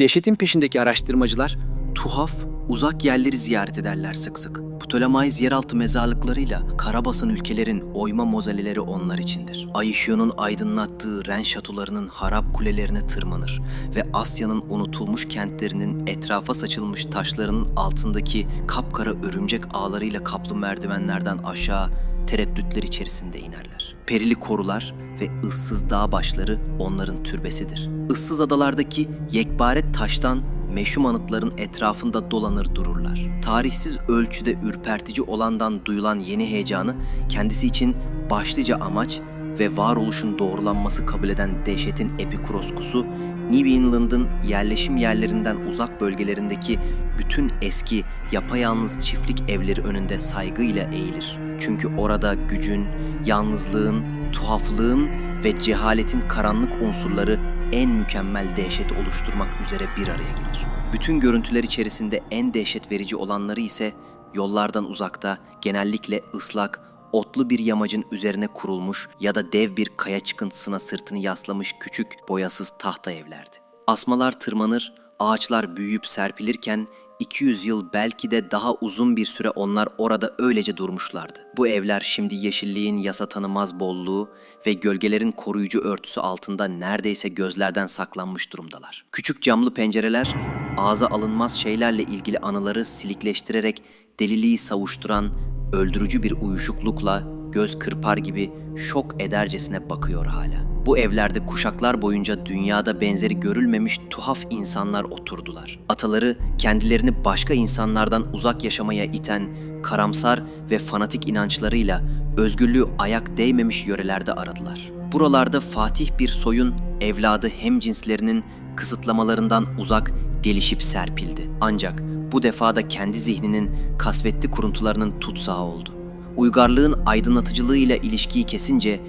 Dehşetin peşindeki araştırmacılar tuhaf, uzak yerleri ziyaret ederler sık sık. Ptolemaiz yeraltı mezarlıklarıyla karabasan ülkelerin oyma mozelleleri onlar içindir. Ay aydınlattığı Ren şatolarının harap kulelerine tırmanır ve Asya'nın unutulmuş kentlerinin etrafa saçılmış taşlarının altındaki kapkara örümcek ağlarıyla kaplı merdivenlerden aşağı tereddütler içerisinde inerler. Perili korular ve ıssız dağ başları onların türbesidir. Issız adalardaki yekpare taştan meşhum anıtların etrafında dolanır dururlar. Tarihsiz ölçüde ürpertici olandan duyulan yeni heyecanı kendisi için başlıca amaç ve varoluşun doğrulanması kabul eden dehşetin epikuroskusu New England'ın yerleşim yerlerinden uzak bölgelerindeki bütün eski yapayalnız çiftlik evleri önünde saygıyla eğilir. Çünkü orada gücün, yalnızlığın, tuhaflığın ve cehaletin karanlık unsurları en mükemmel dehşet oluşturmak üzere bir araya gelir. Bütün görüntüler içerisinde en dehşet verici olanları ise yollardan uzakta genellikle ıslak, otlu bir yamacın üzerine kurulmuş ya da dev bir kaya çıkıntısına sırtını yaslamış küçük boyasız tahta evlerdi. Asmalar tırmanır, ağaçlar büyüyüp serpilirken 200 yıl belki de daha uzun bir süre onlar orada öylece durmuşlardı. Bu evler şimdi yeşilliğin yasa tanımaz bolluğu ve gölgelerin koruyucu örtüsü altında neredeyse gözlerden saklanmış durumdalar. Küçük camlı pencereler ağza alınmaz şeylerle ilgili anıları silikleştirerek deliliği savuşturan öldürücü bir uyuşuklukla göz kırpar gibi şok edercesine bakıyor hala. Bu evlerde kuşaklar boyunca dünyada benzeri görülmemiş tuhaf insanlar oturdular. Ataları kendilerini başka insanlardan uzak yaşamaya iten karamsar ve fanatik inançlarıyla özgürlüğü ayak değmemiş yörelerde aradılar. Buralarda Fatih bir soyun evladı hem cinslerinin kısıtlamalarından uzak gelişip serpildi. Ancak bu defada kendi zihninin kasvetli kuruntularının tutsağı oldu. Uygarlığın aydınlatıcılığıyla ilişkiyi kesince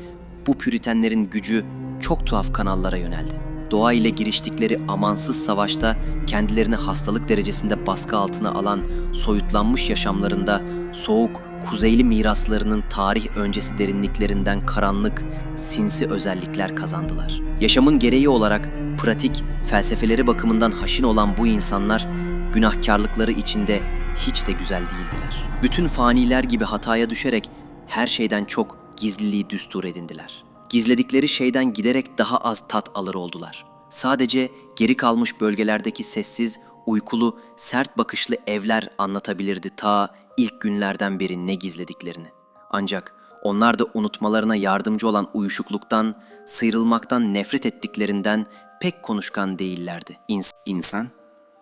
bu püritenlerin gücü çok tuhaf kanallara yöneldi. Doğa ile giriştikleri amansız savaşta kendilerini hastalık derecesinde baskı altına alan soyutlanmış yaşamlarında soğuk, kuzeyli miraslarının tarih öncesi derinliklerinden karanlık, sinsi özellikler kazandılar. Yaşamın gereği olarak pratik, felsefeleri bakımından haşin olan bu insanlar günahkarlıkları içinde hiç de güzel değildiler. Bütün faniler gibi hataya düşerek her şeyden çok gizliliği düstur edindiler. Gizledikleri şeyden giderek daha az tat alır oldular. Sadece geri kalmış bölgelerdeki sessiz, uykulu, sert bakışlı evler anlatabilirdi ta ilk günlerden beri ne gizlediklerini. Ancak onlar da unutmalarına yardımcı olan uyuşukluktan, sıyrılmaktan nefret ettiklerinden pek konuşkan değillerdi. İns- insan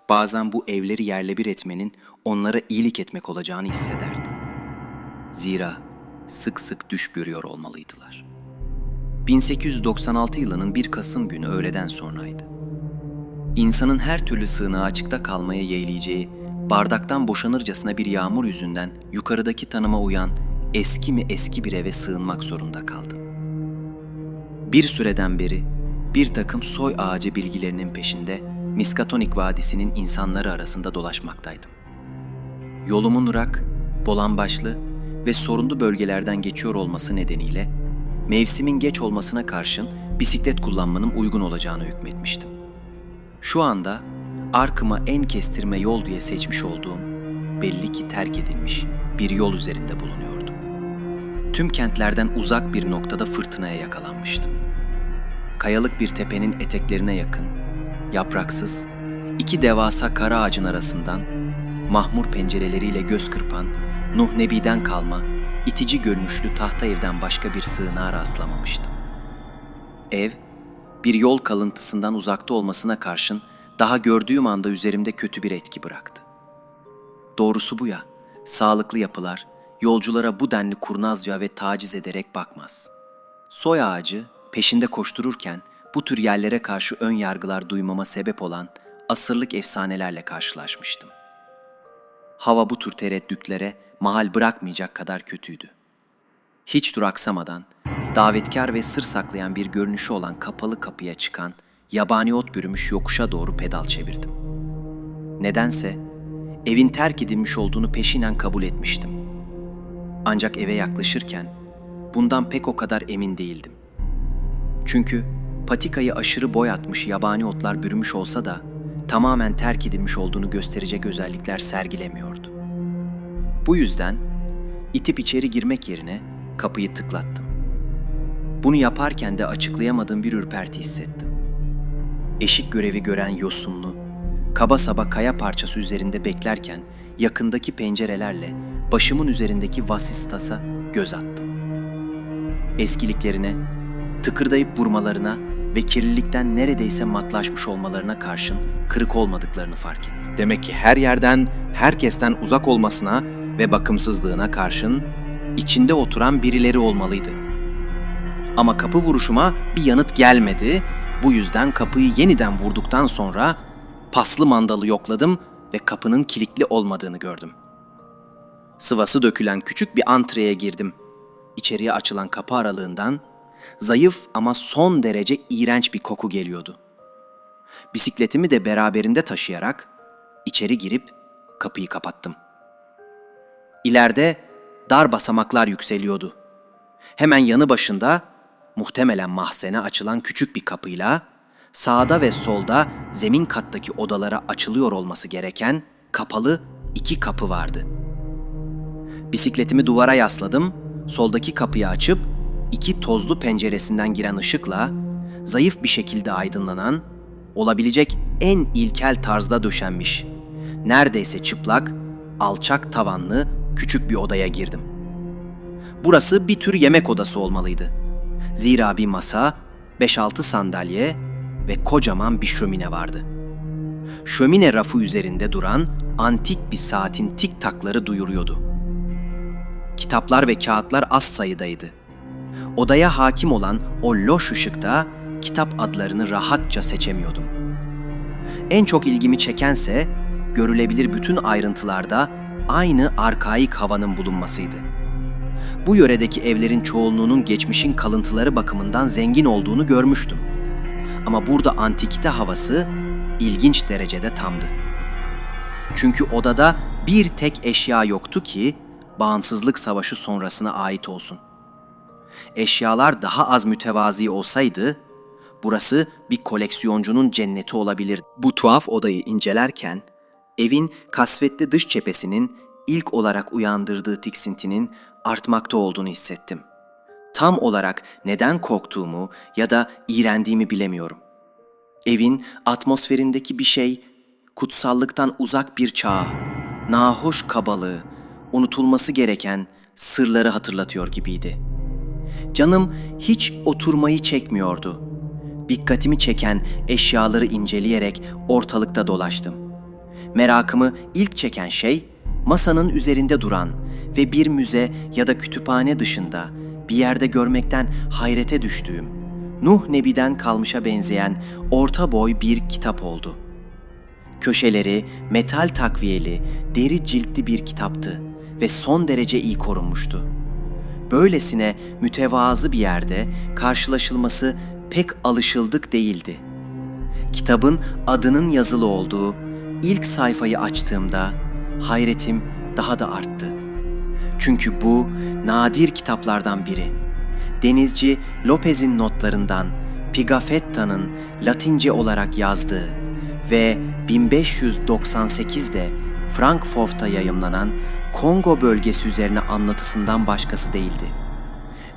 bazen bu evleri yerle bir etmenin onlara iyilik etmek olacağını hissederdi. Zira sık sık düş görüyor olmalıydılar. 1896 yılının 1 Kasım günü öğleden sonraydı. İnsanın her türlü sığınağa açıkta kalmaya yeğleyeceği, bardaktan boşanırcasına bir yağmur yüzünden yukarıdaki tanıma uyan eski mi eski bir eve sığınmak zorunda kaldım. Bir süreden beri bir takım soy ağacı bilgilerinin peşinde Miskatonik Vadisi'nin insanları arasında dolaşmaktaydım. Yolumun rak, bolan başlı ve sorunlu bölgelerden geçiyor olması nedeniyle mevsimin geç olmasına karşın bisiklet kullanmanın uygun olacağını hükmetmiştim. Şu anda arkıma en kestirme yol diye seçmiş olduğum belli ki terk edilmiş bir yol üzerinde bulunuyordum. Tüm kentlerden uzak bir noktada fırtınaya yakalanmıştım. Kayalık bir tepenin eteklerine yakın, yapraksız, iki devasa kara ağacın arasından mahmur pencereleriyle göz kırpan Nuh Nebi'den kalma itici görünüşlü tahta evden başka bir sığınağa rastlamamıştım. Ev, bir yol kalıntısından uzakta olmasına karşın daha gördüğüm anda üzerimde kötü bir etki bıraktı. Doğrusu bu ya, sağlıklı yapılar yolculara bu denli kurnazca ve taciz ederek bakmaz. Soy ağacı peşinde koştururken bu tür yerlere karşı ön yargılar duymama sebep olan asırlık efsanelerle karşılaşmıştım. Hava bu tür tereddütlere mahal bırakmayacak kadar kötüydü. Hiç duraksamadan, davetkar ve sır saklayan bir görünüşü olan kapalı kapıya çıkan, yabani ot bürümüş yokuşa doğru pedal çevirdim. Nedense evin terk edilmiş olduğunu peşinen kabul etmiştim. Ancak eve yaklaşırken bundan pek o kadar emin değildim. Çünkü patikayı aşırı boy atmış yabani otlar bürümüş olsa da tamamen terk edilmiş olduğunu gösterecek özellikler sergilemiyordu. Bu yüzden itip içeri girmek yerine kapıyı tıklattım. Bunu yaparken de açıklayamadığım bir ürperti hissettim. Eşik görevi gören yosunlu, kaba saba kaya parçası üzerinde beklerken yakındaki pencerelerle başımın üzerindeki vasistas'a göz attım. Eskiliklerine, tıkırdayıp vurmalarına ve kirlilikten neredeyse matlaşmış olmalarına karşın kırık olmadıklarını fark ettim. Demek ki her yerden, herkesten uzak olmasına ve bakımsızlığına karşın içinde oturan birileri olmalıydı. Ama kapı vuruşuma bir yanıt gelmedi. Bu yüzden kapıyı yeniden vurduktan sonra paslı mandalı yokladım ve kapının kilitli olmadığını gördüm. Sıvası dökülen küçük bir antreye girdim. İçeriye açılan kapı aralığından zayıf ama son derece iğrenç bir koku geliyordu. Bisikletimi de beraberimde taşıyarak içeri girip kapıyı kapattım. İleride dar basamaklar yükseliyordu. Hemen yanı başında muhtemelen mahzene açılan küçük bir kapıyla sağda ve solda zemin kattaki odalara açılıyor olması gereken kapalı iki kapı vardı. Bisikletimi duvara yasladım, soldaki kapıyı açıp iki tozlu penceresinden giren ışıkla zayıf bir şekilde aydınlanan, olabilecek en ilkel tarzda döşenmiş, neredeyse çıplak, alçak tavanlı küçük bir odaya girdim. Burası bir tür yemek odası olmalıydı. Zira bir masa, 5-6 sandalye ve kocaman bir şömine vardı. Şömine rafı üzerinde duran antik bir saatin tik takları duyuruyordu. Kitaplar ve kağıtlar az sayıdaydı. Odaya hakim olan o loş ışıkta kitap adlarını rahatça seçemiyordum. En çok ilgimi çekense görülebilir bütün ayrıntılarda aynı arkaik havanın bulunmasıydı. Bu yöredeki evlerin çoğunluğunun geçmişin kalıntıları bakımından zengin olduğunu görmüştüm. Ama burada antikite havası ilginç derecede tamdı. Çünkü odada bir tek eşya yoktu ki bağımsızlık savaşı sonrasına ait olsun. Eşyalar daha az mütevazi olsaydı, burası bir koleksiyoncunun cenneti olabilirdi. Bu tuhaf odayı incelerken, evin kasvetli dış cephesinin ilk olarak uyandırdığı tiksintinin artmakta olduğunu hissettim. Tam olarak neden korktuğumu ya da iğrendiğimi bilemiyorum. Evin atmosferindeki bir şey, kutsallıktan uzak bir çağa, nahoş kabalığı, unutulması gereken sırları hatırlatıyor gibiydi. Canım hiç oturmayı çekmiyordu. Dikkatimi çeken eşyaları inceleyerek ortalıkta dolaştım. Merakımı ilk çeken şey masanın üzerinde duran ve bir müze ya da kütüphane dışında bir yerde görmekten hayrete düştüğüm Nuh Nebi'den kalmışa benzeyen orta boy bir kitap oldu. Köşeleri metal takviyeli, deri ciltli bir kitaptı ve son derece iyi korunmuştu. Böylesine mütevazı bir yerde karşılaşılması pek alışıldık değildi. Kitabın adının yazılı olduğu ilk sayfayı açtığımda hayretim daha da arttı. Çünkü bu nadir kitaplardan biri. Denizci Lopez'in notlarından Pigafetta'nın Latince olarak yazdığı ve 1598'de Frankfurt'ta yayımlanan Kongo bölgesi üzerine anlatısından başkası değildi.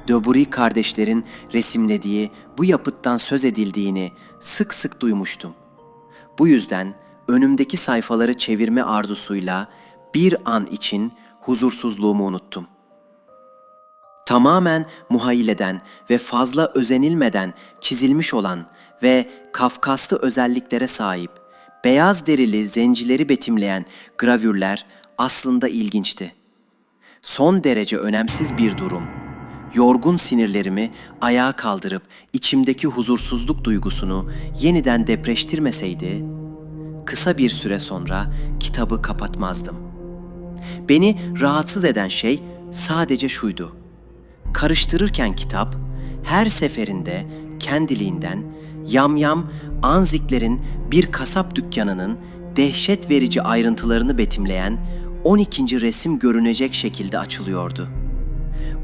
Döburi kardeşlerin resimlediği bu yapıttan söz edildiğini sık sık duymuştum. Bu yüzden önümdeki sayfaları çevirme arzusuyla bir an için huzursuzluğumu unuttum. Tamamen muhayyileden ve fazla özenilmeden çizilmiş olan ve Kafkaslı özelliklere sahip, beyaz derili zencileri betimleyen gravürler aslında ilginçti. Son derece önemsiz bir durum. Yorgun sinirlerimi ayağa kaldırıp içimdeki huzursuzluk duygusunu yeniden depreştirmeseydi, kısa bir süre sonra kitabı kapatmazdım. Beni rahatsız eden şey sadece şuydu. Karıştırırken kitap her seferinde kendiliğinden yamyam Anziklerin bir kasap dükkanının dehşet verici ayrıntılarını betimleyen 12. resim görünecek şekilde açılıyordu.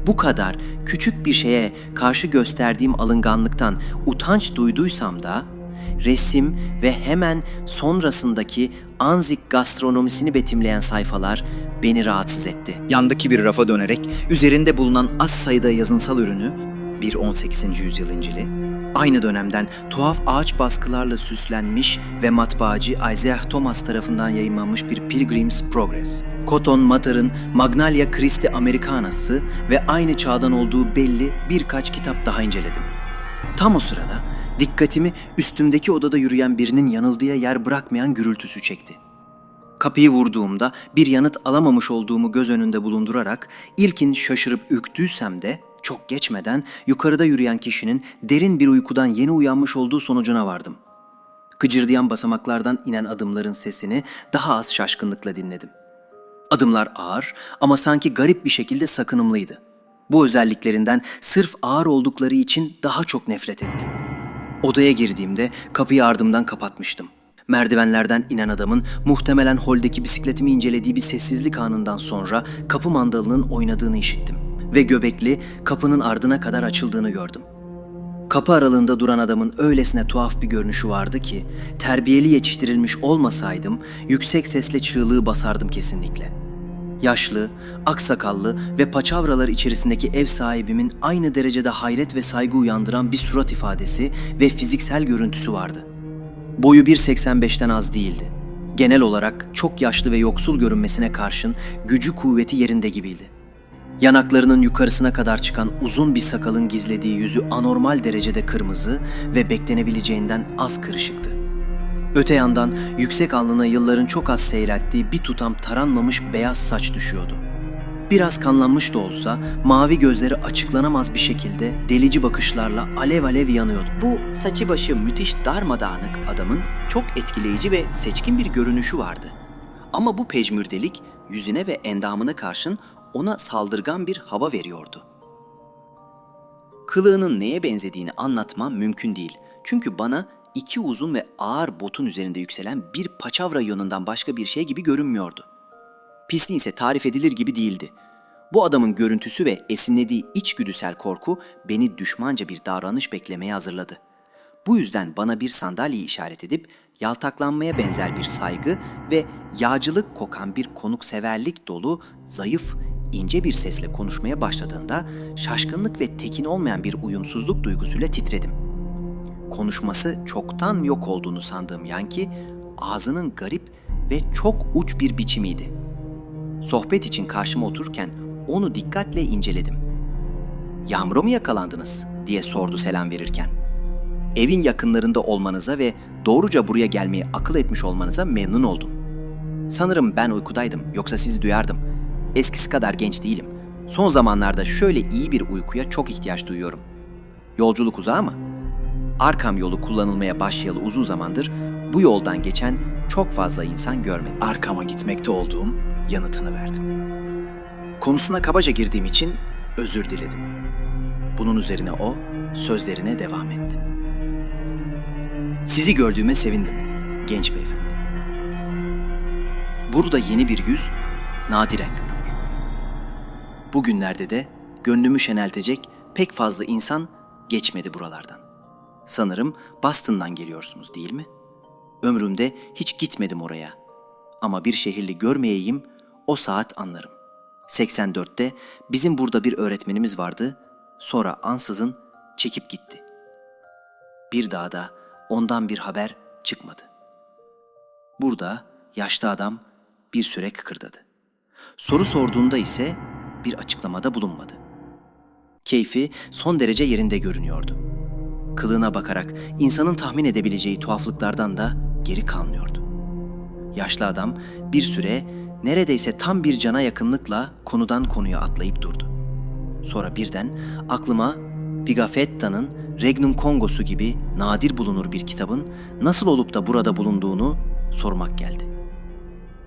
Bu kadar küçük bir şeye karşı gösterdiğim alınganlıktan utanç duyduysam da resim ve hemen sonrasındaki Anzik gastronomisini betimleyen sayfalar beni rahatsız etti. Yandaki bir rafa dönerek üzerinde bulunan az sayıda yazınsal ürünü, bir 18. yüzyıl İncil'i, aynı dönemden tuhaf ağaç baskılarla süslenmiş ve matbaacı Isaiah Thomas tarafından yayınlanmış bir Pilgrim's Progress. Cotton Mather'ın Magnalia Christi Americana'sı ve aynı çağdan olduğu belli birkaç kitap daha inceledim. Tam o sırada dikkatimi üstümdeki odada yürüyen birinin yanıldığı yer bırakmayan gürültüsü çekti. Kapıyı vurduğumda bir yanıt alamamış olduğumu göz önünde bulundurarak ilkin şaşırıp ürktüysem de çok geçmeden yukarıda yürüyen kişinin derin bir uykudan yeni uyanmış olduğu sonucuna vardım. Gıcırdayan basamaklardan inen adımların sesini daha az şaşkınlıkla dinledim. Adımlar ağır ama sanki garip bir şekilde sakınımlıydı. Bu özelliklerinden sırf ağır oldukları için daha çok nefret ettim. Odaya girdiğimde kapıyı ardımdan kapatmıştım. Merdivenlerden inen adamın muhtemelen holdeki bisikletimi incelediği bir sessizlik anından sonra kapı mandalının oynadığını işittim. Ve göbekli kapının ardına kadar açıldığını gördüm. Kapı aralığında duran adamın öylesine tuhaf bir görünüşü vardı ki, terbiyeli yetiştirilmiş olmasaydım yüksek sesle çığlığı basardım kesinlikle. Yaşlı, aksakallı ve paçavralar içerisindeki ev sahibimin aynı derecede hayret ve saygı uyandıran bir surat ifadesi ve fiziksel görüntüsü vardı. Boyu 1.85'ten az değildi. Genel olarak çok yaşlı ve yoksul görünmesine karşın gücü kuvveti yerinde gibiydi. Yanaklarının yukarısına kadar çıkan uzun bir sakalın gizlediği yüzü anormal derecede kırmızı ve beklenebileceğinden az kırışıktı. Öte yandan yüksek alnına yılların çok az seyrettiği bir tutam taranmamış beyaz saç düşüyordu. Biraz kanlanmış da olsa mavi gözleri açıklanamaz bir şekilde delici bakışlarla alev alev yanıyordu. Bu saçı başı müthiş darmadağınık adamın çok etkileyici ve seçkin bir görünüşü vardı. Ama bu pejmürdelik yüzüne ve endamına karşın ona saldırgan bir hava veriyordu. Kılığının neye benzediğini anlatmam mümkün değil. Çünkü bana iki uzun ve ağır botun üzerinde yükselen bir paçavra yönünden başka bir şey gibi görünmüyordu. Pisliği ise tarif edilir gibi değildi. Bu adamın görüntüsü ve esinlediği içgüdüsel korku beni düşmanca bir davranış beklemeye hazırladı. Bu yüzden bana bir sandalye işaret edip yaltaklanmaya benzer bir saygı ve yağcılık kokan bir konukseverlik dolu zayıf, ince bir sesle konuşmaya başladığında şaşkınlık ve tekin olmayan bir uyumsuzluk duygusuyla titredim. Konuşması çoktan yok olduğunu sandığım Yanki, ağzının garip ve çok uç bir biçimiydi. Sohbet için karşıma otururken onu dikkatle inceledim. Yağmura mı yakalandınız diye sordu selam verirken. Evin yakınlarında olmanıza ve doğruca buraya gelmeyi akıl etmiş olmanıza memnun oldum. Sanırım ben uykudaydım yoksa sizi duyardım. Eskisi kadar genç değilim. Son zamanlarda şöyle iyi bir uykuya çok ihtiyaç duyuyorum. Yolculuk uzağı mı? Arkam yolu kullanılmaya başlayalı uzun zamandır bu yoldan geçen çok fazla insan görmedim. Arkama gitmekte olduğum yanıtını verdim. Konusuna kabaca girdiğim için özür diledim. Bunun üzerine o sözlerine devam etti. Sizi gördüğüme sevindim, genç beyefendi. Burada yeni bir yüz nadiren görülür. Bugünlerde de gönlümü şeneltecek pek fazla insan geçmedi buralardan. Sanırım Boston'dan geliyorsunuz değil mi? Ömrümde hiç gitmedim oraya. Ama bir şehirli görmeyeyim, o saat anlarım. 84'te bizim burada bir öğretmenimiz vardı, sonra ansızın çekip gitti. Bir daha da ondan bir haber çıkmadı. Burada yaşlı adam bir süre kıkırdadı. Soru sorduğunda ise bir açıklamada bulunmadı. Keyfi son derece yerinde görünüyordu. Kılığına bakarak insanın tahmin edebileceği tuhaflıklardan da geri kalmıyordu. Yaşlı adam bir süre neredeyse tam bir cana yakınlıkla konudan konuya atlayıp durdu. Sonra birden aklıma Pigafetta'nın Regnum Kongosu gibi nadir bulunur bir kitabın nasıl olup da burada bulunduğunu sormak geldi.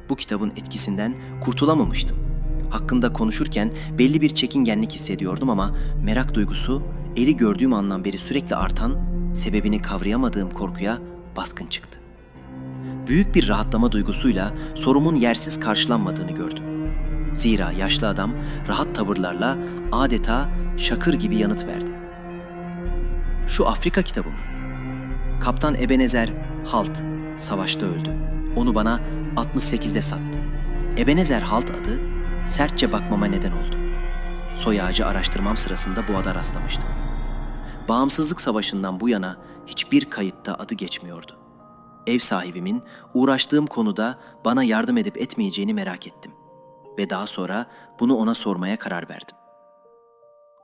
Bu kitabın etkisinden kurtulamamıştım. Hakkında konuşurken belli bir çekingenlik hissediyordum ama merak duygusu eli gördüğüm andan beri sürekli artan, sebebini kavrayamadığım korkuya baskın çıktı. Büyük bir rahatlama duygusuyla sorumun yersiz karşılanmadığını gördüm. Zira yaşlı adam rahat tavırlarla adeta şakır gibi yanıt verdi. Şu Afrika kitabı mı? Kaptan Ebenezer Halt savaşta öldü. Onu bana 68'de sattı. Ebenezer Halt adı sertçe bakmama neden oldu. Soy ağacı araştırmam sırasında bu ada rastlamıştım. Bağımsızlık Savaşı'ndan bu yana hiçbir kayıtta adı geçmiyordu. Ev sahibimin uğraştığım konuda bana yardım edip etmeyeceğini merak ettim. Ve daha sonra bunu ona sormaya karar verdim.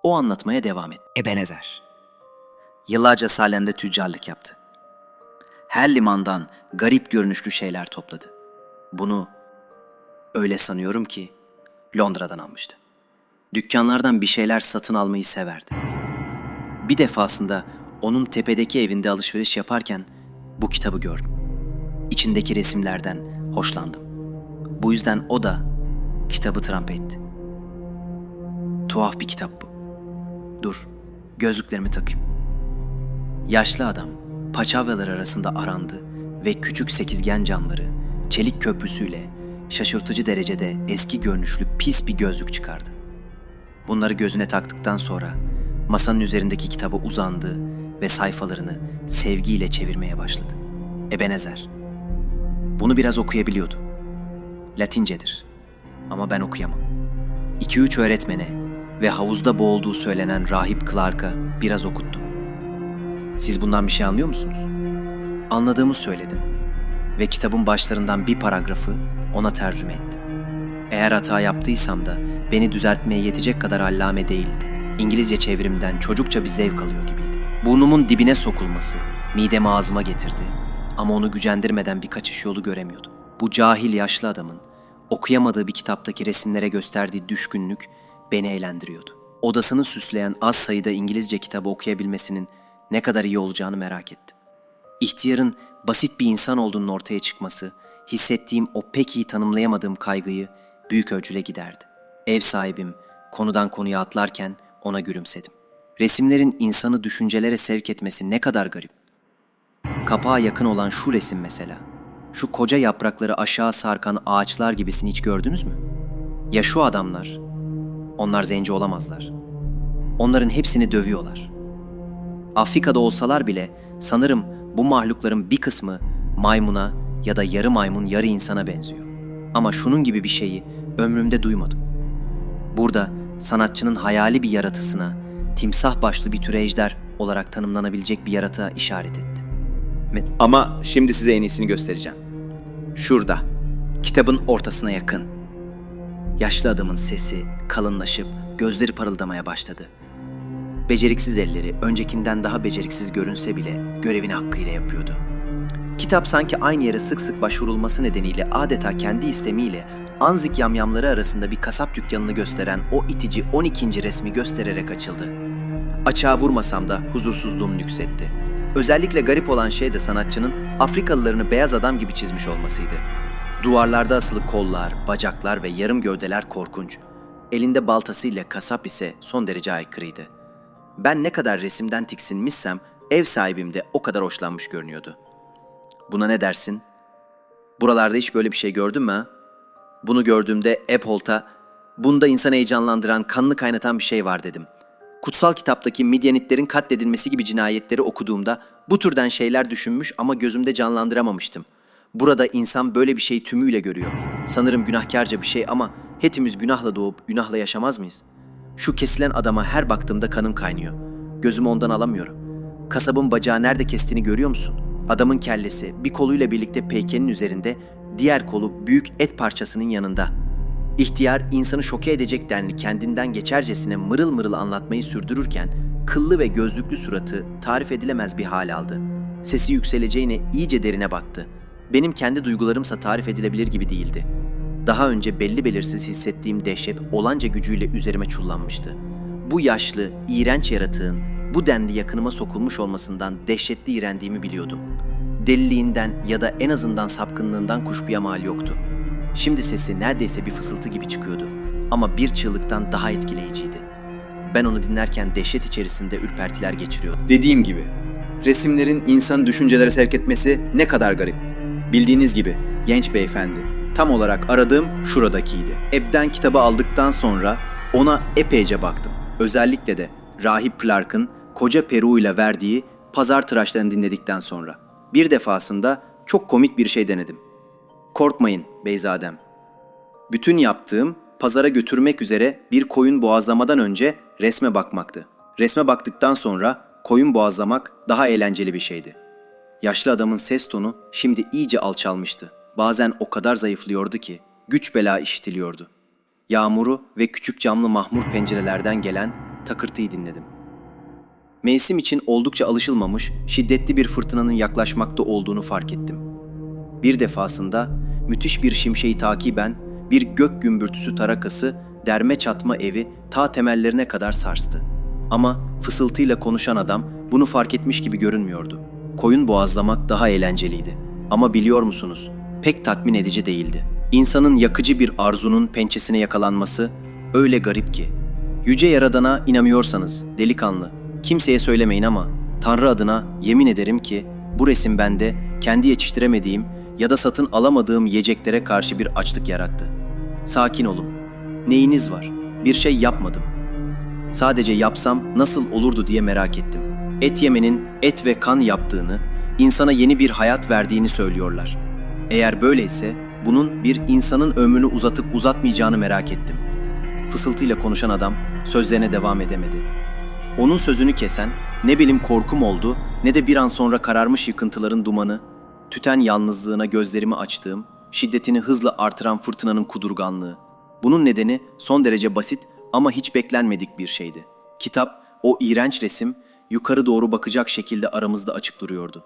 O anlatmaya devam etti. Ebenezer. Yıllarca Salem'de tüccarlık yaptı. Her limandan garip görünüşlü şeyler topladı. Bunu öyle sanıyorum ki Londra'dan almıştı. Dükkanlardan bir şeyler satın almayı severdi. Bir defasında onun tepedeki evinde alışveriş yaparken bu kitabı gördüm. İçindeki resimlerden hoşlandım. Bu yüzden o da kitabı tramp etti. Tuhaf bir kitap bu. Dur, gözlüklerimi takayım. Yaşlı adam paçavralar arasında arandı ve küçük sekizgen camları çelik köprüsüyle şaşırtıcı derecede eski görünüşlü pis bir gözlük çıkardı. Bunları gözüne taktıktan sonra masanın üzerindeki kitaba uzandı ve sayfalarını sevgiyle çevirmeye başladı. Ebenezer. Bunu biraz okuyabiliyordu. Latincedir. Ama ben okuyamam. İki üç öğretmene ve havuzda boğulduğu söylenen rahip Clark'a biraz okuttum. Siz bundan bir şey anlıyor musunuz? Anladığımı söyledim ve kitabın başlarından bir paragrafı ona tercüme ettim. Eğer hata yaptıysam da beni düzeltmeye yetecek kadar allame değildi. İngilizce çevrimden çocukça bir zevk alıyor gibiydi. Burnumun dibine sokulması midemi ağzıma getirdi ama onu gücendirmeden bir kaçış yolu göremiyordum. Bu cahil yaşlı adamın okuyamadığı bir kitaptaki resimlere gösterdiği düşkünlük beni eğlendiriyordu. Odasını süsleyen az sayıda İngilizce kitabı okuyabilmesinin ne kadar iyi olacağını merak ettim. İhtiyarın basit bir insan olduğunun ortaya çıkması, hissettiğim o pek iyi tanımlayamadığım kaygıyı büyük ölçüle giderdi. Ev sahibim konudan konuya atlarken ona gülümsedim. Resimlerin insanı düşüncelere sevk etmesi ne kadar garip. Kapağa yakın olan şu resim mesela. Şu koca yaprakları aşağı sarkan ağaçlar gibisini hiç gördünüz mü? Ya şu adamlar? Onlar zenci olamazlar. Onların hepsini dövüyorlar. Afrika'da olsalar bile sanırım bu mahlukların bir kısmı maymuna ya da yarı maymun yarı insana benziyor. Ama şunun gibi bir şeyi ömrümde duymadım. Burada sanatçının hayali bir yaratısına, timsah başlı bir tür ejder olarak tanımlanabilecek bir yaratığa işaret etti. Ama şimdi size en iyisini göstereceğim. Şurada, kitabın ortasına yakın. Yaşlı adamın sesi kalınlaşıp gözleri parıldamaya başladı. Beceriksiz elleri öncekinden daha beceriksiz görünse bile görevini hakkıyla yapıyordu. Kitap sanki aynı yere sık sık başvurulması nedeniyle adeta kendi istemiyle Anzik yamyamları arasında bir kasap dükkanını gösteren o itici 12. resmi göstererek açıldı. Açığa vurmasam da huzursuzluğum yükseltti. Özellikle garip olan şey de sanatçının Afrikalılarını beyaz adam gibi çizmiş olmasıydı. Duvarlarda asılı kollar, bacaklar ve yarım gövdeler korkunç. Elinde baltasıyla kasap ise son derece aykırıydı. Ben ne kadar resimden tiksinmişsem ev sahibim de o kadar hoşlanmış görünüyordu. Buna ne dersin? Buralarda hiç böyle bir şey gördün mü? Bunu gördüğümde Epholt'a bunda insan heyecanlandıran, kanını kaynatan bir şey var dedim. Kutsal kitaptaki Midyanitlerin katledilmesi gibi cinayetleri okuduğumda bu türden şeyler düşünmüş ama gözümde canlandıramamıştım. Burada insan böyle bir şeyi tümüyle görüyor. Sanırım günahkarca bir şey ama hepimiz günahla doğup günahla yaşamaz mıyız? Şu kesilen adama her baktığımda kanım kaynıyor. Gözümü ondan alamıyorum. Kasabın bacağı nerede kestiğini görüyor musun? Adamın kellesi bir koluyla birlikte peykenin üzerinde, diğer kolu büyük et parçasının yanında. İhtiyar insanı şoke edecek denli kendinden geçercesine mırıl mırıl anlatmayı sürdürürken kıllı ve gözlüklü suratı tarif edilemez bir hal aldı. Sesi yükseleceğine iyice derine battı. Benim kendi duygularımsa tarif edilebilir gibi değildi. Daha önce belli belirsiz hissettiğim dehşet olanca gücüyle üzerime çullanmıştı. Bu yaşlı, iğrenç yaratığın bu denli yakınıma sokulmuş olmasından dehşetli iğrendiğimi biliyordum. Deliliğinden ya da en azından sapkınlığından kuşkuya mal yoktu. Şimdi sesi neredeyse bir fısıltı gibi çıkıyordu ama bir çığlıktan daha etkileyiciydi. Ben onu dinlerken dehşet içerisinde ürpertiler geçiriyordum. Dediğim gibi, resimlerin insan düşüncelere sevk etmesi ne kadar garip. Bildiğiniz gibi genç beyefendi tam olarak aradığım şuradakiydi. Eb'den kitabı aldıktan sonra ona epeyce baktım. Özellikle de Rahip Clark'ın koca peruğuyla verdiği pazar tıraşlarını dinledikten sonra. Bir defasında çok komik bir şey denedim. Korkmayın Beyzadem. Bütün yaptığım pazara götürmek üzere bir koyun boğazlamadan önce resme bakmaktı. Resme baktıktan sonra koyun boğazlamak daha eğlenceli bir şeydi. Yaşlı adamın ses tonu şimdi iyice alçalmıştı. Bazen o kadar zayıflıyordu ki güç bela işitiliyordu. Yağmuru ve küçük camlı mahmur pencerelerden gelen takırtıyı dinledim. Mevsim için oldukça alışılmamış, şiddetli bir fırtınanın yaklaşmakta olduğunu fark ettim. Bir defasında müthiş bir şimşeği takiben bir gök gümbürtüsü tarakası derme çatma evi ta temellerine kadar sarstı. Ama fısıltıyla konuşan adam bunu fark etmiş gibi görünmüyordu. Koyun boğazlamak daha eğlenceliydi. Ama biliyor musunuz? Pek tatmin edici değildi. İnsanın yakıcı bir arzunun pençesine yakalanması öyle garip ki. Yüce Yaradan'a inanmıyorsanız delikanlı, kimseye söylemeyin ama Tanrı adına yemin ederim ki bu resim bende kendi yetiştiremediğim ya da satın alamadığım yiyeceklere karşı bir açlık yarattı. Sakin olun. Neyiniz var? Bir şey yapmadım. Sadece yapsam nasıl olurdu diye merak ettim. Et yemenin et ve kan yaptığını, insana yeni bir hayat verdiğini söylüyorlar. Eğer böyleyse bunun bir insanın ömrünü uzatıp uzatmayacağını merak ettim. Fısıltıyla konuşan adam sözlerine devam edemedi. Onun sözünü kesen ne benim korkum oldu ne de bir an sonra kararmış yıkıntıların dumanı, tüten yalnızlığına gözlerimi açtığım, şiddetini hızla artıran fırtınanın kudurganlığı. Bunun nedeni son derece basit ama hiç beklenmedik bir şeydi. Kitap, o iğrenç resim, yukarı doğru bakacak şekilde aramızda açık duruyordu.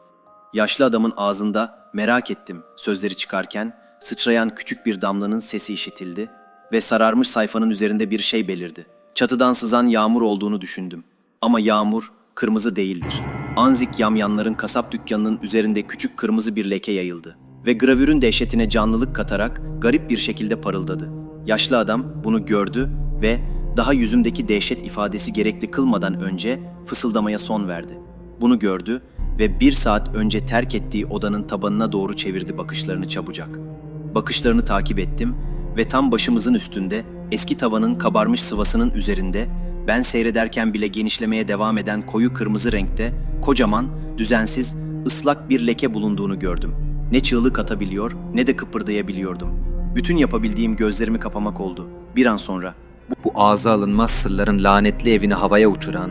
Yaşlı adamın ağzında merak ettim sözleri çıkarken sıçrayan küçük bir damlanın sesi işitildi ve sararmış sayfanın üzerinde bir şey belirdi. Çatıdan sızan yağmur olduğunu düşündüm. Ama yağmur kırmızı değildir. Anzik yamyanların kasap dükkanının üzerinde küçük kırmızı bir leke yayıldı ve gravürün dehşetine canlılık katarak garip bir şekilde parıldadı. Yaşlı adam bunu gördü ve daha yüzümdeki dehşet ifadesi gerekli kılmadan önce fısıldamaya son verdi. Bunu gördü ve bir saat önce terk ettiği odanın tabanına doğru çevirdi bakışlarını çabucak. Bakışlarını takip ettim ve tam başımızın üstünde eski tavanın kabarmış sıvasının üzerinde ben seyrederken bile genişlemeye devam eden koyu kırmızı renkte kocaman, düzensiz, ıslak bir leke bulunduğunu gördüm. Ne çığlık atabiliyor ne de kıpırdayabiliyordum. Bütün yapabildiğim gözlerimi kapamak oldu. Bir an sonra Bu ağza alınmaz sırların lanetli evini havaya uçuran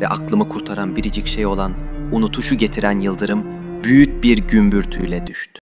ve aklımı kurtaran biricik şey olan unutuşu getiren yıldırım büyük bir gümbürtüyle düştü.